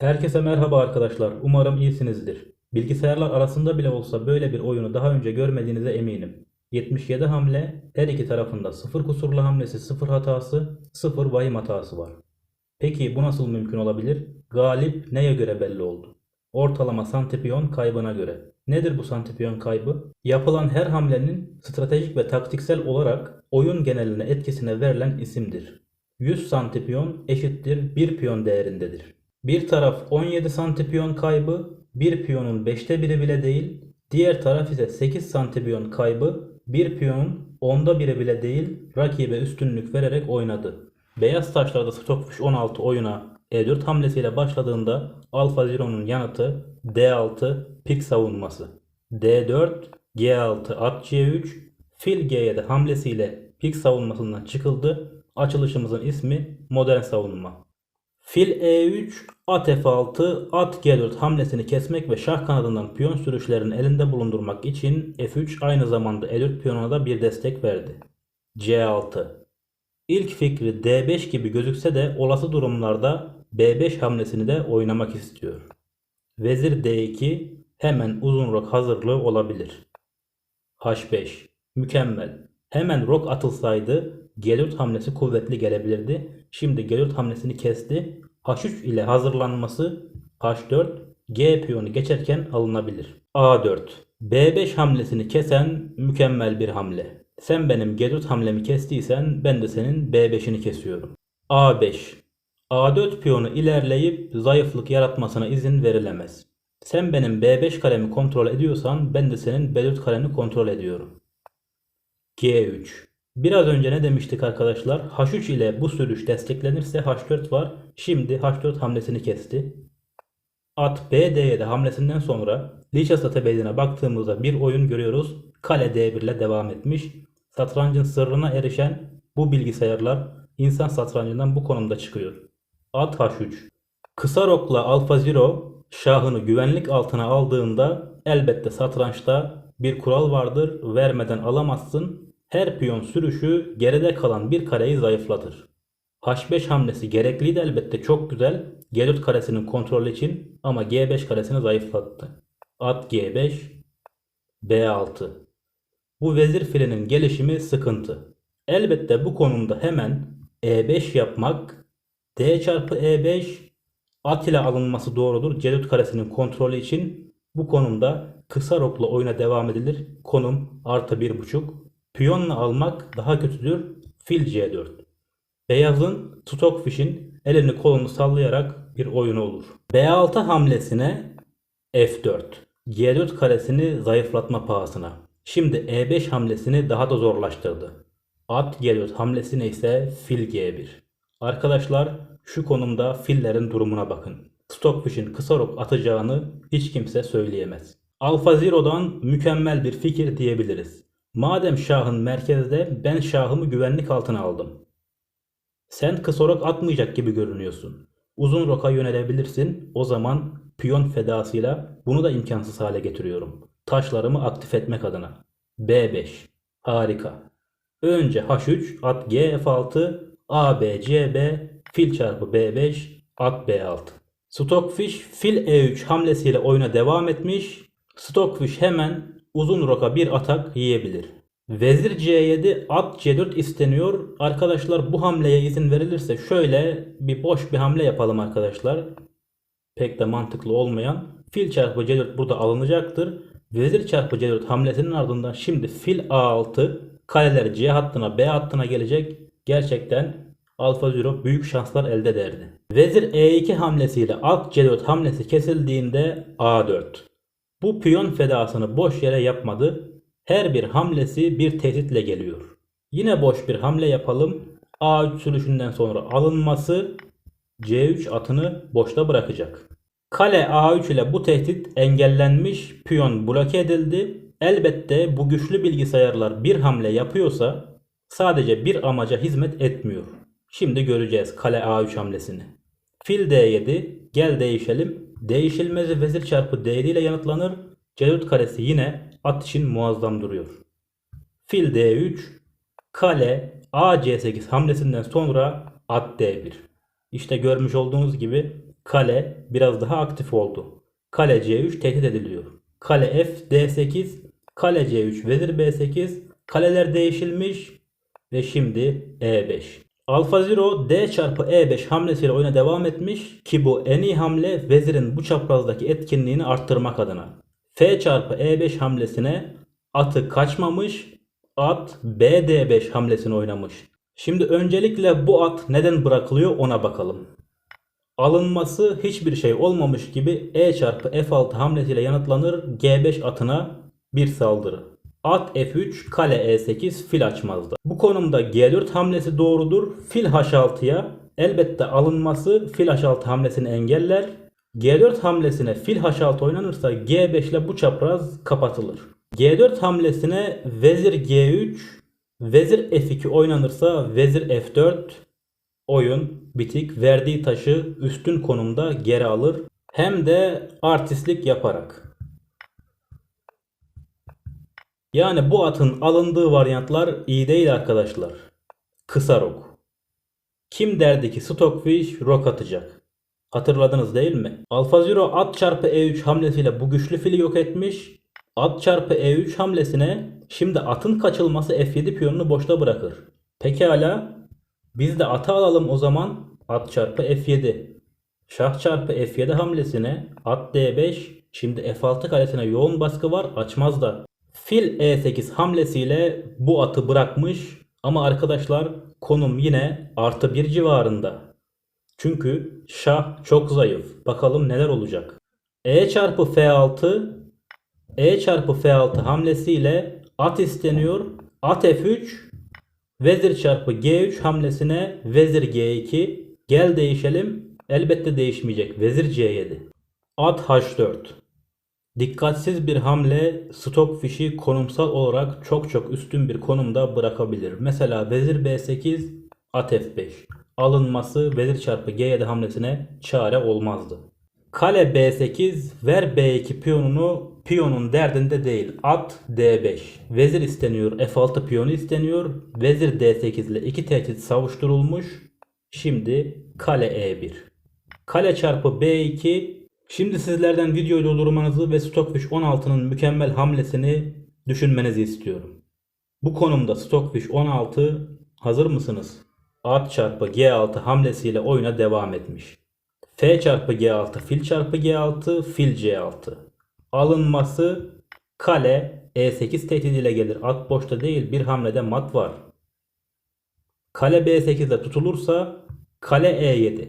Herkese merhaba arkadaşlar. Umarım iyisinizdir. Bilgisayarlar arasında bile olsa böyle bir oyunu daha önce görmediğinize eminim. 77 hamle, her iki tarafında 0 kusurlu hamlesi, 0 hatası, 0 vahim hatası var. Peki bu nasıl mümkün olabilir? Galip neye göre belli oldu? Ortalama santipiyon kaybına göre. Nedir bu santipiyon kaybı? Yapılan her hamlenin stratejik ve taktiksel olarak oyun geneline etkisine verilen isimdir. 100 santipiyon eşittir 1 piyon değerindedir. Bir taraf 17 santipiyon kaybı, bir piyonun 5'te 1'i bile değil, diğer taraf ise 8 santipiyon kaybı, bir piyonun 10'da 1'i bile değil, rakibe üstünlük vererek oynadı. Beyaz taşlarda Stockfish 16 oyuna E4 hamlesiyle başladığında Alfa Zero'nun yanıtı D6 pik savunması. D4, G6 at C3, fil G7 hamlesiyle pik savunmasından çıkıldı. Açılışımızın ismi modern savunma. Fil E3, at F6, at G4 hamlesini kesmek ve şah kanadından piyon sürüşlerini elinde bulundurmak için F3 aynı zamanda E4 piyonuna da bir destek verdi. C6 İlk fikri D5 gibi gözükse de olası durumlarda B5 hamlesini de oynamak istiyor. Vezir D2 hemen uzun rok hazırlığı olabilir. H5 mükemmel. Hemen rok atılsaydı G4 hamlesi kuvvetli gelebilirdi. Şimdi G4 hamlesini kesti. H3 ile hazırlanması H4 G piyonu geçerken alınabilir. A4 B5 hamlesini kesen mükemmel bir hamle. Sen benim G4 hamlemi kestiysen ben de senin B5'ini kesiyorum. A5 A4 piyonu ilerleyip zayıflık yaratmasına izin verilemez. Sen benim B5 karemi kontrol ediyorsan ben de senin B4 kareni kontrol ediyorum. G3 Biraz önce ne demiştik arkadaşlar? H3 ile bu sürüş desteklenirse H4 var. Şimdi H4 hamlesini kesti. At B-D7 hamlesinden sonra Lichess Beyliğine baktığımızda bir oyun görüyoruz. Kale D1 ile devam etmiş. Satrancın sırrına erişen bu bilgisayarlar insan satrancından bu konumda çıkıyor. At H3 Kısa rokla Alfa Zero şahını güvenlik altına aldığında elbette satrançta bir kural vardır. Vermeden alamazsın. Her piyon sürüşü geride kalan bir kareyi zayıflatır. H5 hamlesi gerekliydi elbette çok güzel. G4 karesinin kontrolü için ama G5 karesini zayıflattı. At G5 B6 Bu vezir filinin gelişimi sıkıntı. Elbette bu konumda hemen E5 yapmak D çarpı E5 at ile alınması doğrudur. C4 karesinin kontrolü için bu konumda kısa rokla oyuna devam edilir. Konum artı 1.5. Piyonla almak daha kötüdür. Fil C4. Beyazın Stockfish'in elini kolunu sallayarak bir oyunu olur. B6 hamlesine F4. G4 karesini zayıflatma pahasına. Şimdi E5 hamlesini daha da zorlaştırdı. At G4 hamlesine ise fil G1. Arkadaşlar şu konumda fillerin durumuna bakın. Stockfish'in kısa rok atacağını hiç kimse söyleyemez. Alfa Zero'dan mükemmel bir fikir diyebiliriz. Madem şahın merkezde ben şahımı güvenlik altına aldım. Sen kısa rok atmayacak gibi görünüyorsun. Uzun roka yönelebilirsin. O zaman piyon fedasıyla bunu da imkansız hale getiriyorum. Taşlarımı aktif etmek adına. B5. Harika. Önce H3, at G F6, A B C B, fil çarpı B5, at B6. Stockfish fil E3 hamlesiyle oyuna devam etmiş. Stockfish hemen uzun roka bir atak yiyebilir. Vezir C7 at C4 isteniyor. Arkadaşlar bu hamleye izin verilirse şöyle bir boş bir hamle yapalım arkadaşlar. Pek de mantıklı olmayan. Fil çarpı C4 burada alınacaktır. Vezir çarpı C4 hamlesinin ardından şimdi fil A6 kaleler C hattına B hattına gelecek. Gerçekten Alfa Zero büyük şanslar elde ederdi. Vezir E2 hamlesiyle at C4 hamlesi kesildiğinde A4. Bu piyon fedasını boş yere yapmadı. Her bir hamlesi bir tehditle geliyor. Yine boş bir hamle yapalım. A3 sürüşünden sonra alınması C3 atını boşta bırakacak. Kale A3 ile bu tehdit engellenmiş, piyon bloke edildi. Elbette bu güçlü bilgisayarlar bir hamle yapıyorsa sadece bir amaca hizmet etmiyor. Şimdi göreceğiz kale A3 hamlesini. Fil D7, gel değişelim. Değişilmezi vezir çarpı D7 ile yanıtlanır. C4 karesi yine at için muazzam duruyor. Fil D3, kale A C8 hamlesinden sonra at D1. İşte görmüş olduğunuz gibi Kale biraz daha aktif oldu. Kale C3 tehdit ediliyor. Kale F D8, kale C3 vezir B8, kaleler değişilmiş ve şimdi E5. Alfa Zero D çarpı E5 hamlesiyle oyuna devam etmiş ki bu en iyi hamle vezirin bu çaprazdaki etkinliğini arttırmak adına. F çarpı E5 hamlesine atı kaçmamış, at BD5 hamlesini oynamış. Şimdi öncelikle bu at neden bırakılıyor ona bakalım. Alınması hiçbir şey olmamış gibi E çarpı F6 hamlesiyle yanıtlanır G5 atına bir saldırı. At F3, kale E8, fil açmazda. Bu konumda G4 hamlesi doğrudur. Fil H6'ya elbette alınması fil H6 hamlesini engeller. G4 hamlesine fil H6 oynanırsa G5 ile bu çapraz kapatılır. G4 hamlesine vezir G3, vezir F2 oynanırsa vezir F4, oyun bitik verdiği taşı üstün konumda geri alır. Hem de artistlik yaparak. Yani bu atın alındığı varyantlar iyi değil arkadaşlar. Kısa rok. Kim derdi ki Stockfish rok atacak? Hatırladınız değil mi? Alfa Zero at çarpı E3 hamlesiyle bu güçlü fili yok etmiş. At çarpı E3 hamlesine şimdi atın kaçılması F7 piyonunu boşta bırakır. Pekala biz de atı alalım o zaman at çarpı F7. Şah çarpı F7 hamlesine at D5 şimdi F6 kalesine yoğun baskı var açmaz da. Fil E8 hamlesiyle bu atı bırakmış ama arkadaşlar konum yine artı bir civarında. Çünkü şah çok zayıf. Bakalım neler olacak. E çarpı F6 E çarpı F6 hamlesiyle at isteniyor. At F3 Vezir çarpı G3 hamlesine vezir G2 gel değişelim. Elbette değişmeyecek. Vezir C7. At H4. Dikkatsiz bir hamle Stockfish'i konumsal olarak çok çok üstün bir konumda bırakabilir. Mesela vezir B8 at F5. Alınması vezir çarpı G7 hamlesine çare olmazdı. Kale B8 ver B2 piyonunu piyonun derdinde değil. At D5. Vezir isteniyor. F6 piyonu isteniyor. Vezir D8 ile iki tehdit savuşturulmuş. Şimdi kale E1. Kale çarpı B2. Şimdi sizlerden videoyu durdurmanızı ve Stockfish 16'nın mükemmel hamlesini düşünmenizi istiyorum. Bu konumda Stockfish 16 hazır mısınız? At çarpı G6 hamlesiyle oyuna devam etmiş. F çarpı G6 fil çarpı G6 fil C6. Alınması kale E8 tehdidiyle gelir. At boşta değil bir hamlede mat var. Kale B8'de tutulursa kale E7.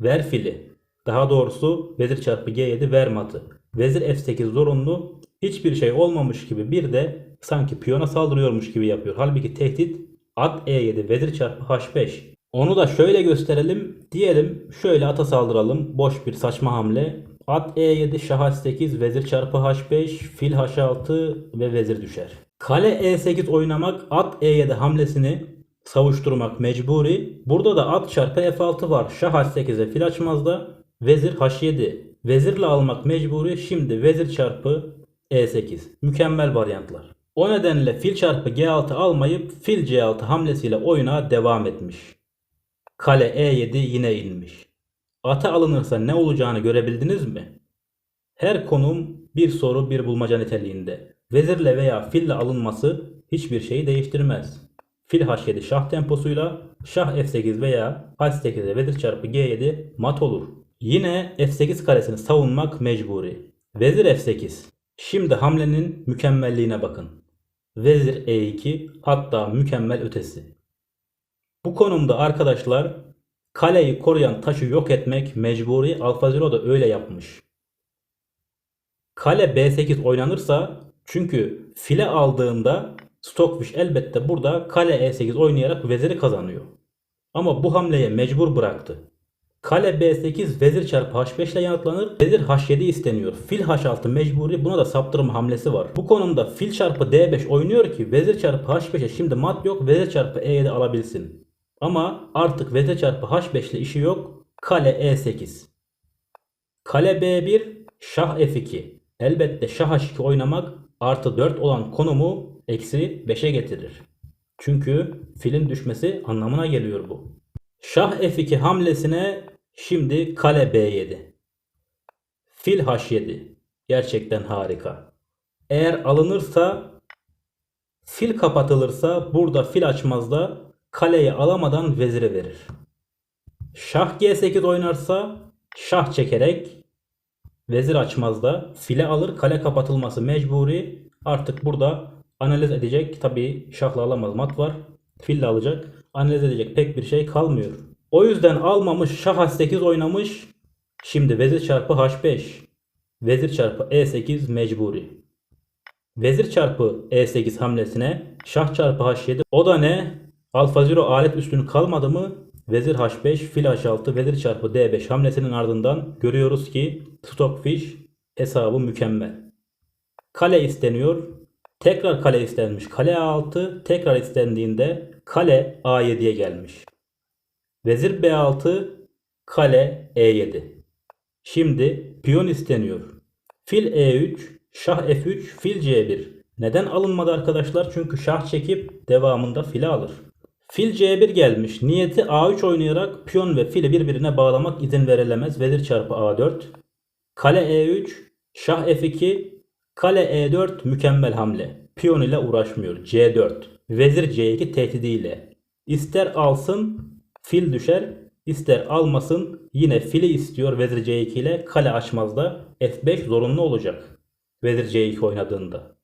Ver fili. Daha doğrusu vezir çarpı G7 ver matı. Vezir F8 zorunlu. Hiçbir şey olmamış gibi bir de sanki piyona saldırıyormuş gibi yapıyor. Halbuki tehdit at E7 vezir çarpı H5. Onu da şöyle gösterelim. Diyelim şöyle ata saldıralım. Boş bir saçma hamle. At E7 şah H8 vezir çarpı H5 fil H6 ve vezir düşer. Kale E8 oynamak at E7 hamlesini savuşturmak mecburi. Burada da at çarpı F6 var. Şah H8'e fil açmazda vezir H7. Vezirle almak mecburi. Şimdi vezir çarpı E8. Mükemmel varyantlar. O nedenle fil çarpı G6 almayıp fil C6 hamlesiyle oyuna devam etmiş. Kale E7 yine inmiş. Ata alınırsa ne olacağını görebildiniz mi? Her konum bir soru bir bulmaca niteliğinde. Vezirle veya fille alınması hiçbir şeyi değiştirmez. Fil H7 şah temposuyla şah F8 veya H8'e vezir çarpı G7 mat olur. Yine F8 karesini savunmak mecburi. Vezir F8. Şimdi hamlenin mükemmelliğine bakın. Vezir E2 hatta mükemmel ötesi. Bu konumda arkadaşlar kaleyi koruyan taşı yok etmek mecburi. Alfa Zero da öyle yapmış. Kale B8 oynanırsa çünkü file aldığında Stockfish elbette burada kale E8 oynayarak veziri kazanıyor. Ama bu hamleye mecbur bıraktı. Kale B8 vezir çarpı H5 ile yanıtlanır. Vezir H7 isteniyor. Fil H6 mecburi. Buna da saptırma hamlesi var. Bu konumda fil çarpı D5 oynuyor ki vezir çarpı H5'e şimdi mat yok. Vezir çarpı E7 alabilsin. Ama artık vezir çarpı H5 ile işi yok. Kale E8. Kale B1 şah F2. Elbette şah H2 oynamak artı 4 olan konumu eksi 5'e getirir. Çünkü filin düşmesi anlamına geliyor bu. Şah F2 hamlesine Şimdi kale B7. Fil H7. Gerçekten harika. Eğer alınırsa fil kapatılırsa burada fil açmazda kaleyi alamadan vezire verir. Şah G8 oynarsa şah çekerek vezir açmazda file alır kale kapatılması mecburi. Artık burada analiz edecek tabi şahla alamaz mat var. Fille alacak. Analiz edecek pek bir şey kalmıyor. O yüzden almamış şah H8 oynamış. Şimdi vezir çarpı H5. Vezir çarpı E8 mecburi. Vezir çarpı E8 hamlesine şah çarpı H7 o da ne? Alfa zero alet üstünü kalmadı mı? Vezir H5 fil H6 vezir çarpı D5 hamlesinin ardından görüyoruz ki Stockfish hesabı mükemmel. Kale isteniyor. Tekrar kale istenmiş. Kale A6 tekrar istendiğinde kale A7'ye gelmiş. Vezir B6 kale E7. Şimdi piyon isteniyor. Fil E3, şah F3, fil C1. Neden alınmadı arkadaşlar? Çünkü şah çekip devamında fili alır. Fil C1 gelmiş. Niyeti A3 oynayarak piyon ve fili birbirine bağlamak izin verilemez. Vezir çarpı A4. Kale E3, şah F2, kale E4 mükemmel hamle. Piyon ile uğraşmıyor. C4. Vezir C2 tehdidiyle. İster alsın fil düşer. ister almasın yine fili istiyor vezir C2 ile kale açmazda F5 zorunlu olacak. Vezir C2 oynadığında.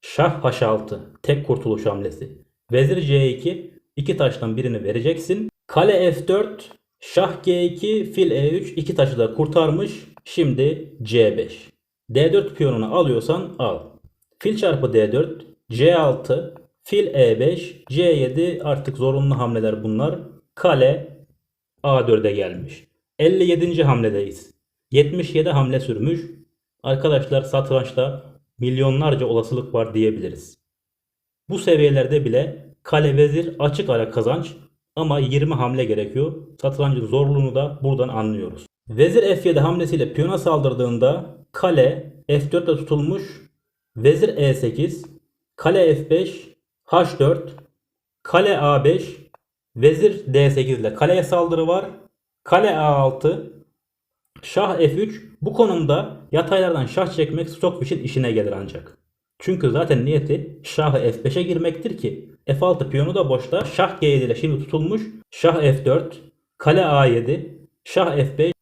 Şah H6 tek kurtuluş hamlesi. Vezir C2 iki taştan birini vereceksin. Kale F4 Şah G2 fil E3 iki taşı da kurtarmış. Şimdi C5. D4 piyonunu alıyorsan al. Fil çarpı D4 C6 fil E5 C7 artık zorunlu hamleler bunlar. Kale A4'e gelmiş. 57. hamledeyiz. 77 hamle sürmüş. Arkadaşlar satrançta milyonlarca olasılık var diyebiliriz. Bu seviyelerde bile kale vezir açık ara kazanç ama 20 hamle gerekiyor. Satrancın zorluğunu da buradan anlıyoruz. Vezir F7 hamlesiyle piyona saldırdığında kale F4'te tutulmuş. Vezir E8, kale F5, H4, kale A5, vezir D8 ile kaleye saldırı var. Kale A6, şah F3 bu konumda yataylardan şah çekmek Stockfish'in işine gelir ancak. Çünkü zaten niyeti şahı F5'e girmektir ki F6 piyonu da boşta. Şah G7 ile şimdi tutulmuş. Şah F4, kale A7, şah F5,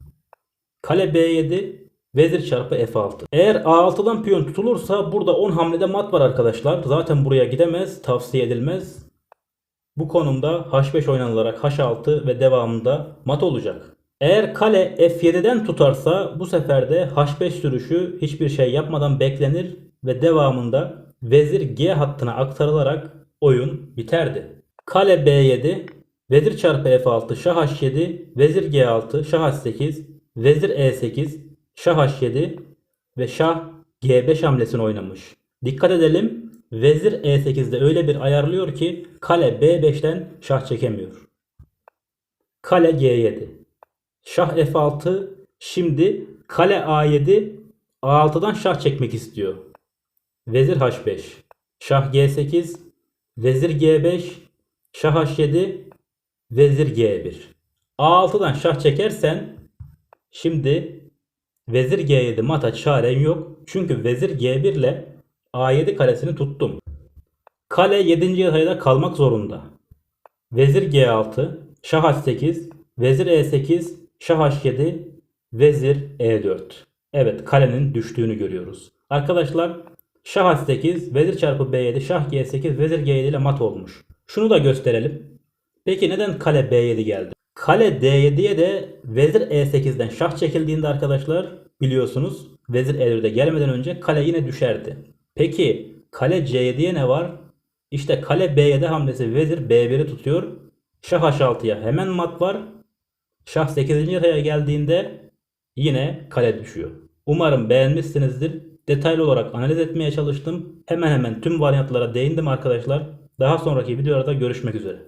kale B7, vezir çarpı F6. Eğer A6'dan piyon tutulursa burada 10 hamlede mat var arkadaşlar. Zaten buraya gidemez, tavsiye edilmez. Bu konumda H5 oynanılarak H6 ve devamında mat olacak. Eğer kale F7'den tutarsa bu sefer de H5 sürüşü hiçbir şey yapmadan beklenir ve devamında vezir G hattına aktarılarak oyun biterdi. Kale B7, vezir çarpı F6, şah H7, vezir G6, şah H8, vezir E8, şah H7 ve şah G5 hamlesini oynamış. Dikkat edelim. Vezir E8'de öyle bir ayarlıyor ki kale B5'ten şah çekemiyor. Kale G7. Şah F6 şimdi kale A7 A6'dan şah çekmek istiyor. Vezir H5. Şah G8. Vezir G5. Şah H7. Vezir G1. A6'dan şah çekersen şimdi Vezir G7 mata çaren yok. Çünkü Vezir G1 ile A7 kalesini tuttum. Kale 7. yatayda kalmak zorunda. Vezir G6, Şah H8, Vezir E8, Şah H7, Vezir E4. Evet kalenin düştüğünü görüyoruz. Arkadaşlar Şah H8, Vezir çarpı B7, Şah G8, Vezir G7 ile mat olmuş. Şunu da gösterelim. Peki neden kale B7 geldi? Kale D7'ye de Vezir E8'den şah çekildiğinde arkadaşlar biliyorsunuz Vezir E4'e gelmeden önce kale yine düşerdi. Peki kale C7'ye ne var? İşte kale B7 hamlesi Vezir B1'i tutuyor. Şah H6'ya hemen mat var. Şah 8. yataya geldiğinde yine kale düşüyor. Umarım beğenmişsinizdir. Detaylı olarak analiz etmeye çalıştım. Hemen hemen tüm varyantlara değindim arkadaşlar. Daha sonraki videolarda görüşmek üzere.